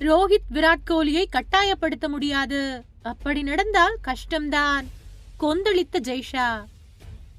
ரோஹித் விராட் கோலியை கட்டாயப்படுத்த முடியாது. அப்படி நடந்தால் கஷ்டம்தான். கொந்தளித்த ஜெய்ஷா.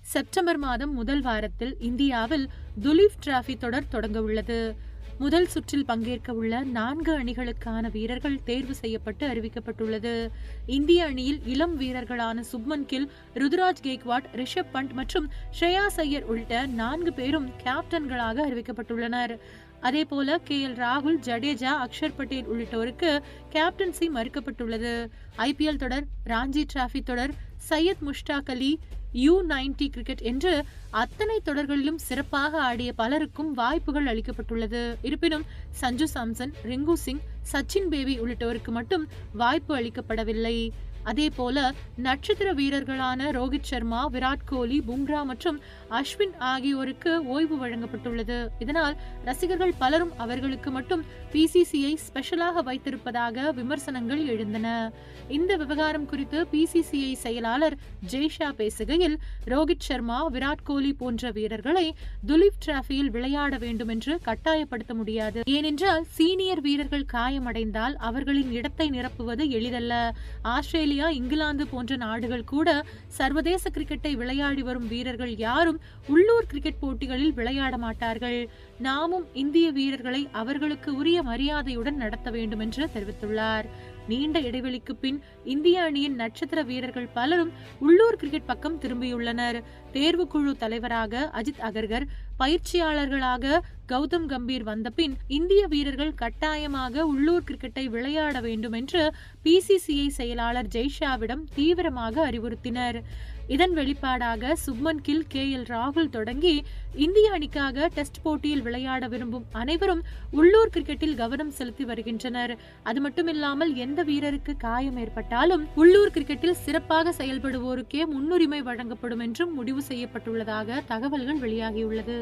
செப்டம்பர் மாதம் முதல் வாரத்தில் இந்தியாவில் துலீப் டிராபி தொடர் தொடங்க உள்ளது. முதல் சுற்றில் பங்கேற்க உள்ள நான்கு அணிகளுக்கான வீரர்கள் தேர்வு செய்யப்பட்டு அறிவிக்கப்பட்டுள்ளது. இந்திய அணியில் இளம் வீரர்களான சுப்மன் கில் ருதுராஜ் கேக்வாட் ரிஷப் பண்ட் மற்றும் ஸ்ரேயா ஐயர் உள்ளிட்ட நான்கு பேரும் கேப்டன்களாக அறிவிக்கப்பட்டுள்ளனர். அதேபோல கே எல் ராகுல் ஜடேஜா அக்ஷர் பட்டேல் உள்ளிட்டோருக்கு கேப்டன்சி மறுக்கப்பட்டுள்ளது. ஐபிஎல் தொடர் ராஞ்சி டிராபி தொடர் Syed Mushtaq Ali U nineteen cricket என்று அத்தனை தொடர்களிலும் சிறப்பாக ஆடிய பலருக்கும் வாய்ப்புகள் அளிக்கப்பட்டுள்ளது. இருப்பினும் சஞ்சு சாம்சன் ரிங்கு சிங் சச்சின் பேபி உள்ளிட்டோருக்கு மட்டும் வாய்ப்பு அளிக்கப்படவில்லை. அதே போல நட்சத்திர வீரர்களான ரோஹித் சர்மா விராட் கோலி பும்ரா மற்றும் அஸ்வின் ஆகியோருக்கு ஓய்வு வழங்கப்பட்டுள்ளது. இதனால் ரசிகர்கள் பலரும் அவர்களுக்கு மட்டும் பிசிசிஐ ஸ்பெஷலாக வைத்திருப்பதாக விமர்சனங்கள் எழுந்தன. இந்த விவகாரம் குறித்து பிசிசிஐ செயலாளர் ஜெய்ஷா பேசுகையில் ரோஹித் சர்மா விராட் கோலி போன்ற வீரர்களை துலீப் டிராபியில் விளையாட வேண்டும் என்று கட்டாயப்படுத்த முடியாது. ஏனென்றால் சீனியர் வீரர்கள் காயமடைந்தால் அவர்களின் இடத்தை நிரப்புவது எளிதல்ல. ஆஸ்திரேலிய ஆஸ்திரேலியா இங்கிலாந்து போன்ற நாடுகள் கூட சர்வதேச கிரிக்கெட்டை விளையாடி வரும் வீரர்கள் யாரும் உள்ளூர் கிரிக்கெட் போட்டிகளில் விளையாட மாட்டார்கள். நாமும் இந்திய வீரர்களை அவர்களுக்கு உரிய மரியாதையுடன் நடத்த வேண்டும் என்று தெரிவித்துள்ளார். நீண்ட இடைவெளிக்கு பின் இந்திய அணியின் நட்சத்திர வீரர்கள் பலரும் உள்ளூர் கிரிக்கெட் பக்கம் திரும்பியுள்ளனர். தேர்வுக்குழு தலைவராக அஜித் அகர்கர் பயிற்சியாளர்களாக கௌதம் கம்பீர் வந்தபின் இந்திய வீரர்கள் கட்டாயமாக உள்ளூர் கிரிக்கெட்டை விளையாட வேண்டும் என்று பிசிசிஐ செயலாளர் ஜெய்ஷாவிடம் தீவிரமாக அறிவுறுத்தினர். இதன் வெளிப்பாடாக சுப்மன் கில் கே. எல். ராகுல் தொடங்கி இந்திய அணிக்காக டெஸ்ட் போட்டியில் விளையாட விரும்பும் அனைவரும் உள்ளூர் கிரிக்கெட்டில் கவனம் செலுத்தி வருகின்றனர். அது மட்டுமில்லாமல் எந்த வீரருக்கு காயம் ஏற்பட்டாலும் உள்ளூர் கிரிக்கெட்டில் சிறப்பாக செயல்படுவோருக்கே முன்னுரிமை வழங்கப்படும் என்றும் முடிவு செய்யப்பட்டுள்ளதாக தகவல்கள் வெளியாகியுள்ளது.